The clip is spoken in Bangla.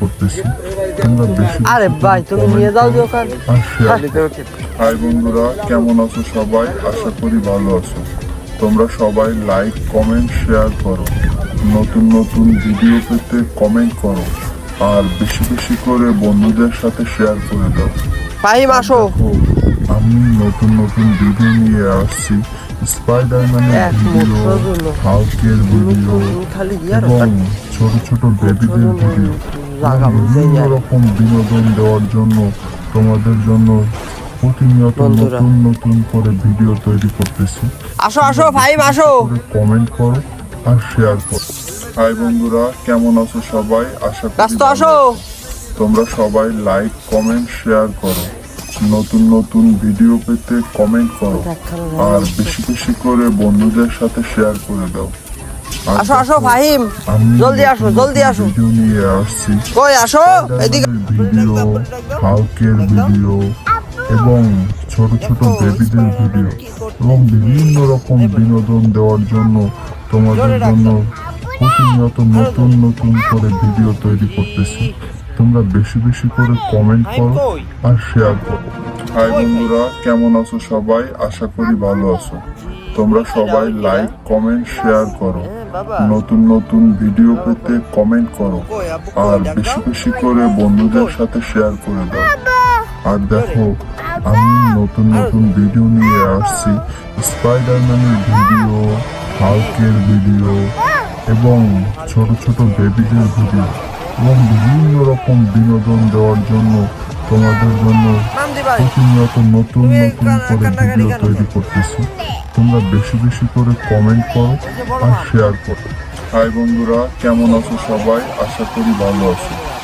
করতেছি। তোমরা বেশি আরে ভাই তুমি নিয়ে যাও দোকান করো। হাই বন্ধুরা কেমন আছো সবাই? আশা করি ভালো আছো। তোমরা সবাই লাইক কমেন্ট শেয়ার করো। নতুন নতুন ভিডিও পেতে কমেন্ট করো। আর বেশি বেশি করে বন্ধুদের সাথে শেয়ার করে দাও। ফাহিম আসো। আমি নতুন নতুন ভিডিও নিয়ে আসছি। স্পাইডারম্যানের ভিডিও দিলো। ভিডিও খালি এবং ছোট ছোট বেবিদের ভিডিও বুঝে বিভিন্ন রকম বিনোদন দেওয়ার জন্য তোমাদের জন্য প্রতিনিয়ত নতুন নতুন করে ভিডিও তৈরি করতেছি। আসো আসো ফাহিম আসো। কমেন্ট করো আর শেয়ার করো। হাই বন্ধুরা কেমন আছো সবাই? আশা করি আসো। তোমরা সবাই লাইক কমেন্ট শেয়ার করো। নতুন নতুন ভিডিও পেতে কমেন্ট করো। আর বেশি বেশি করে বন্ধুদের সাথে শেয়ার করে দাও। আসো আসো ফাহিম। জলদি আসো, জলদি আসো। কই আসো এদিকে ভিডিও ভিডিও এবং ছোট ছোট বেবিদের ভিডিও এবং বিভিন্ন রকম বিনোদন দেওয়ার জন্য তোমাদের জন্য প্রতিনিয়ত নতুন নতুন করে ভিডিও তৈরি করতেছি। তোমরা বেশি বেশি করে কমেন্ট করো আর শেয়ার করো। হাই বন্ধুরা কেমন আছো সবাই? আশা করি ভালো আছো। তোমরা সবাই লাইক কমেন্ট শেয়ার করো। নতুন নতুন ভিডিও পেতে কমেন্ট করো। আর বেশি বেশি করে বন্ধুদের সাথে শেয়ার করে দাও। আর দেখো আমি নতুন নতুন ভিডিও নিয়ে আসছি। স্পাইডারম্যানের ভিডিও হালকের ভিডিও এবং ছোট ছোট বেবিদের ভিডিও এবং বিভিন্ন রকম বিনোদন দেওয়ার জন্য তোমাদের জন্য প্রতিনিয়ত নতুন নতুন করে ভিডিও তৈরি করতেছি। তোমরা বেশি বেশি করে কমেন্ট করো আর শেয়ার করো। হাই বন্ধুরা কেমন আছো সবাই? আশা করি ভালো আছো।